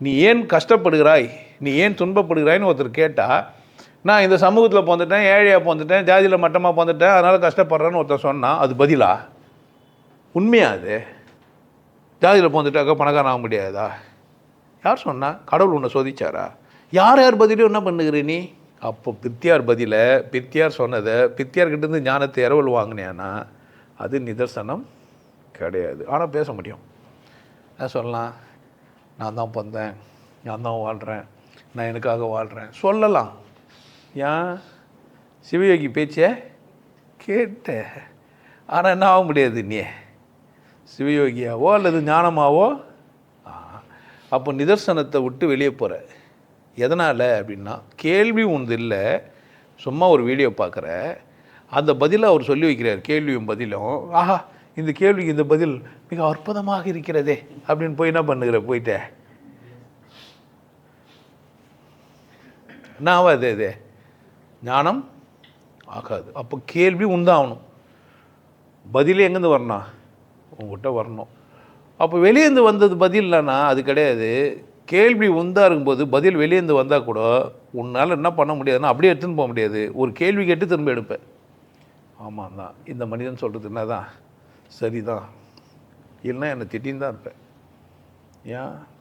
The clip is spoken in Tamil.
நீ ஏன் கஷ்டப்படுகிறாய்? நீ ஏன் துன்பப்படுகிறாய்ன்னு ஒருத்தர் கேட்டால் நான் இந்த சமூகத்தில் பிறந்துட்டேன் ஏழையாக பிறந்துட்டேன் ஜாதியில் மட்டமாக பிறந்துட்டேன் அதனால் கஷ்டப்படுறேன்னு ஒருத்தர் சொன்னால் அது பதிலா? உண்மையா அது? ஜாதியில் பிறந்துட்டாக்கா பணக்காரன் ஆக முடியாதா? யார் சொன்னா? கடவுள் உன்னை சோதிச்சாரா? யார் யார் பதிலும் என்ன பண்ணுகிற நீ? அப்போ பித்தியார் பதிலை பித்தியார் சொன்னதை பித்தியார்கிட்டேருந்து ஞானத்தை இரவல் வாங்கினேன்னா அது நிதர்சனம் கிடையாது. ஆனால் பேச முடியும். என்ன சொல்லலாம்? நான் தான் பிறந்தேன் நான் தான் வாழ்கிறேன் நான் எனக்காக வாழ்கிறேன் சொல்லலாம். ஏன்? சிவயோகி பேச்சே கேட்ட. ஆனால் என்ன ஆக முடியாது நீ? சிவயோகியாவோ அல்லது ஞானமாவோ? ஆ, அப்போ நிதர்சனத்தை விட்டு வெளியே போகிற எதனால் அப்படின்னா கேள்வி ஒன்று இல்லை. சும்மா ஒரு வீடியோ பார்க்குற. அந்த பதிலை அவர் சொல்லி வைக்கிறார். கேள்வியும் பதிலும். ஆஹா இந்த கேள்விக்கு இந்த பதில் மிக அற்புதமாக இருக்கிறதே அப்படின்னு போய் என்ன பண்ணுகிற? போயிட்டே. என்ன ஆகாது அது ஞானம் ஆகாது. அப்போ கேள்வி உண்டாகணும். பதில் எங்கேருந்து வரணும்? உங்ககிட்ட வரணும். அப்போ வெளியேந்து வந்தது பதில் இல்லைன்னா அது கிடையாது. கேள்வி உந்தா இருக்கும்போது பதில் வெளியேந்து வந்தால் கூட உன்னால் என்ன பண்ண முடியாதுன்னா அப்படியே எடுத்துன்னு போக முடியாது. ஒரு கேள்வி கேட்டு திரும்ப எடுப்பேன். ஆமாம் தான். இந்த மனிதன் சொல்கிறது என்ன தான் சரிதான். இல்லைன்னா என்னை திட்டின்னு தான் இருப்பேன். ஏன்?